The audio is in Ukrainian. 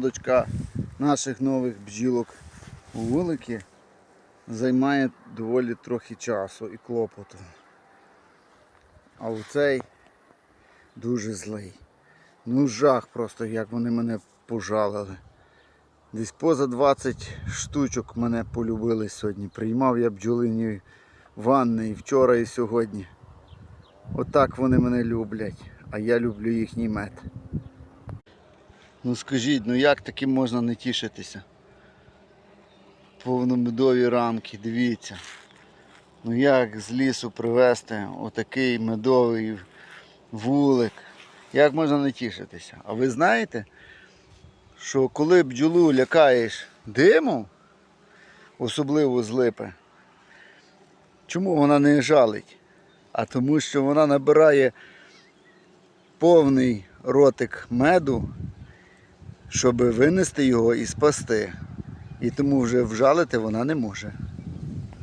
Дочка наших нових бджілок у вулики займає доволі трохи часу і клопоту. А у цей дуже злий. Ну жах просто, як вони мене пожалили. Десь поза 20 штучок мене полюбили сьогодні. Приймав я бджолині ванни і вчора і сьогодні. Отак вони мене люблять, а я люблю їхній мед. Ну скажіть, ну як таким можна не тішитися? Повномедові рамки, дивіться. Ну як з лісу привезти отакий медовий вулик? Як можна не тішитися? А ви знаєте, що коли бджолу лякаєш димом, особливо з липи, чому вона не жалить? А тому що вона набирає повний ротик меду, щоб винести його і спасти. І тому вже вжалити вона не може.